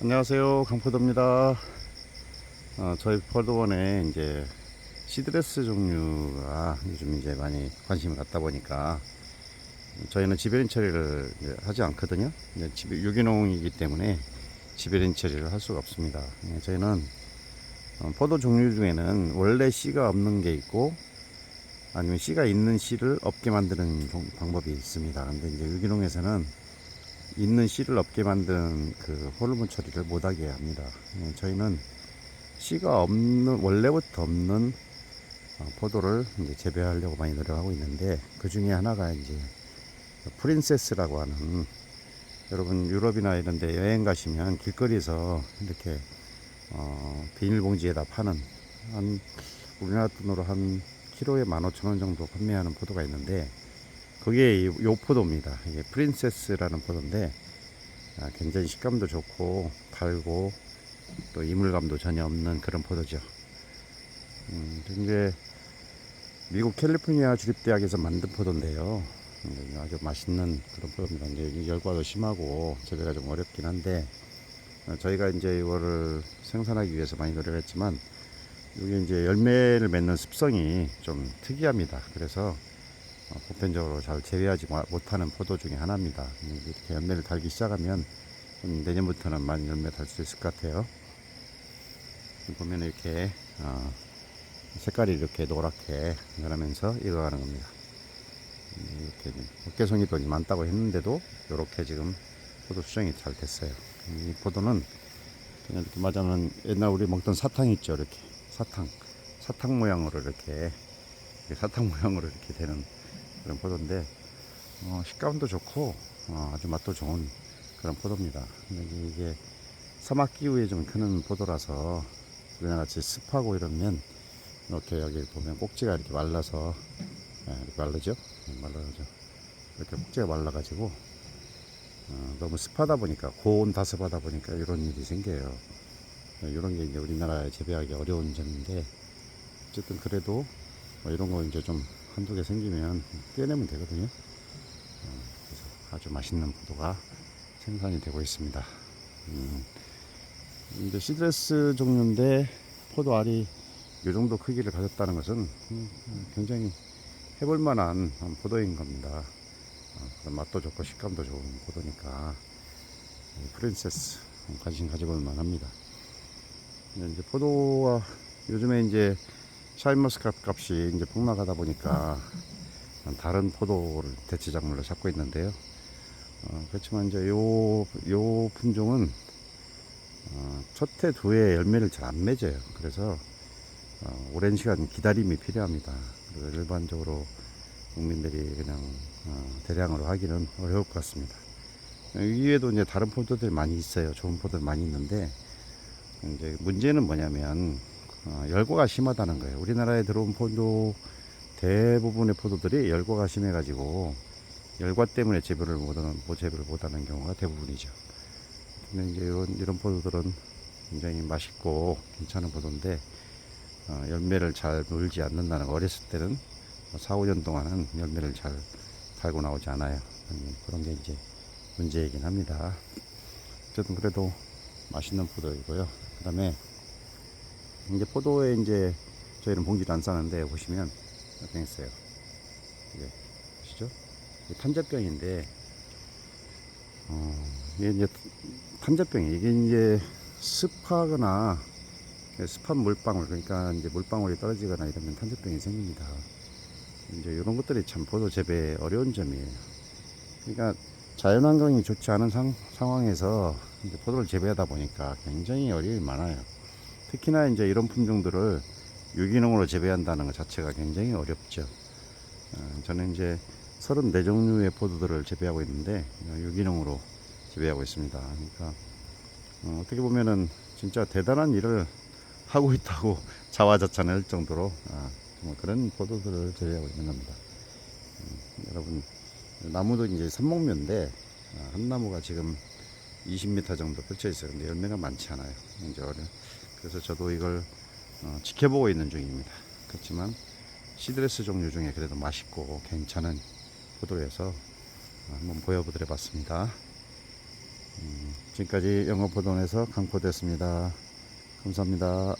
안녕하세요. 강포도입니다. 어, 저희 포도원에 이제 시드레스 종류가 요즘 이제 많이 관심을 갖다 보니까 저희는 지배린 처리를 하지 않거든요. 유기농이기 때문에 지배린 처리를 할 수가 없습니다. 예, 저희는 어, 포도 종류 중에는 원래 씨가 없는 게 있고 아니면 씨가 있는 씨를 없게 만드는 종- 방법이 있습니다. 근데 이제 유기농에서는 있는 씨를 없게 만든 그 호르몬 처리를 못하게 합니다. 예, 저희는 씨가 없는 원래부터 없는 어, 포도를 이제 재배하려고 많이 노력하고 있는데 그 중에 하나가 이제 프린세스라고 하는 여러분 유럽이나 이런데 여행 가시면 길거리에서 이렇게 어, 비닐봉지에다 파는 한 우리나라 돈으로 한 키로에 15,000원 정도 판매하는 포도가 있는데 그게 이- 요 포도입니다. 이게 프린세스라는 포도인데 아, 굉장히 식감도 좋고 달고 또 이물감도 전혀 없는 그런 포도죠. 음, 이제 미국 캘리포니아 주립대학에서 만든 포도인데요. 음, 아주 맛있는 그런 포도입니다. 이제 열과도 심하고 재배가 좀 어렵긴 한데 어, 저희가 이제 이거를 생산하기 위해서 많이 노력했지만 이게 이제 열매를 맺는 습성이 좀 특이합니다. 그래서 어, 보편적으로 잘 재배하지 마- 못하는 포도 중에 하나입니다. 음, 이렇게 열매를 달기 시작하면 음, 내년부터는 많이 열매 달 수 있을 것 같아요. 보면 이렇게 어, 색깔이 이렇게 노랗게 변하면서 익어가는 겁니다. 음, 이렇게 어깨송이 돈이 많다고 했는데도 이렇게 지금 포도 수정이 잘 됐어요. 이 포도는 그냥 이렇게 맞으면 옛날 우리 먹던 사탕 있죠, 이렇게 사탕, 사탕 모양으로 이렇게 사탕 모양으로 이렇게 되는 그런 포도인데 어, 식감도 좋고 어, 아주 맛도 좋은 그런 포도입니다. 근데 이게 사막 기후에 좀 크는 포도라서 우리나라 같이 습하고 이러면 이렇게 여기 보면 꼭지가 이렇게 말라서 예, 말르죠? 예, 말라가죠. 이렇게 꼭지가 말라가지고 어, 너무 습하다 보니까 고온 다습하다 보니까 이런 일이 생겨요. 이런 게 이제 우리나라에 재배하기 어려운 점인데 어쨌든 그래도 뭐 이런 거 이제 좀 한두 개 생기면 떼내면 되거든요. 어, 그래서 아주 맛있는 포도가 생산이 되고 있습니다. 음, 이제 시드레스 종류인데 포도 알이 이 정도 크기를 가졌다는 것은 음, 굉장히 해볼 만한 포도인 겁니다. 어, 맛도 좋고 식감도 좋은 포도니까 이 프린세스 관심 가져볼 만합니다. 이제 포도와 요즘에 이제 샤인머스캅 값이 이제 폭락하다 보니까 다른 포도를 대체 작물로 찾고 있는데요. 어, 그렇지만 이제 요, 요 품종은 어, 첫해 두 해 열매를 잘 안 맺어요. 그래서 어, 오랜 시간 기다림이 필요합니다. 그리고 일반적으로 국민들이 그냥 어, 대량으로 하기는 어려울 것 같습니다. 이외에도 이제 다른 포도들이 많이 있어요. 좋은 포도들 많이 있는데 이제 문제는 뭐냐면 어, 열과가 심하다는 거예요. 우리나라에 들어온 포도 대부분의 포도들이 열과가 심해가지고 열과 때문에 재배를 못하는 못 재배를 못하는 경우가 대부분이죠. 근데 이제 이런 이런 포도들은 굉장히 맛있고 괜찮은 포도인데 어, 열매를 잘 물지 않는다는 거. 어렸을 때는 4, 5년 동안은 열매를 잘 달고 나오지 않아요. 음, 그런 게 이제 문제이긴 합니다. 어쨌든 그래도 맛있는 포도이고요. 그 다음에 이제 포도에 이제 저희는 봉지를 안 싸는데 보시면 이렇게 있어요. 이게 보시죠? 탄저병인데 어, 이게 이제 탄저병이 이게 이제 습하거나 습한 물방울 그러니까 이제 물방울이 떨어지거나 이러면 탄저병이 생깁니다. 이제 이런 것들이 참 포도 재배 어려운 점이에요. 그러니까 자연환경이 좋지 않은 상, 상황에서 이제 포도를 재배하다 보니까 굉장히 어려움이 많아요. 특히나 이제 이런 품종들을 유기농으로 재배한다는 것 자체가 굉장히 어렵죠. 어, 저는 이제 34종류의 포도들을 재배하고 있는데 어, 유기농으로 재배하고 있습니다. 그러니까 어, 떻게 보면은 진짜 대단한 일을 하고 있다고 자화자찬할 정도로 아, 정말 그런 포도들을 재배하고 있는 겁니다. 음, 여러분 나무도 이제 삼목묘인데 아, 한 나무가 지금 20m 정도 펼쳐 있어요. 근데 열매가 많지 않아요. 이제 어려. 그래서 저도 이걸 어, 지켜보고 있는 중입니다. 그렇지만 시드레스 종류 중에 그래도 맛있고 괜찮은 포도라서 어, 한번 보여보도록 해봤습니다. 음, 지금까지 영업포동에서 강포됐습니다. 감사합니다.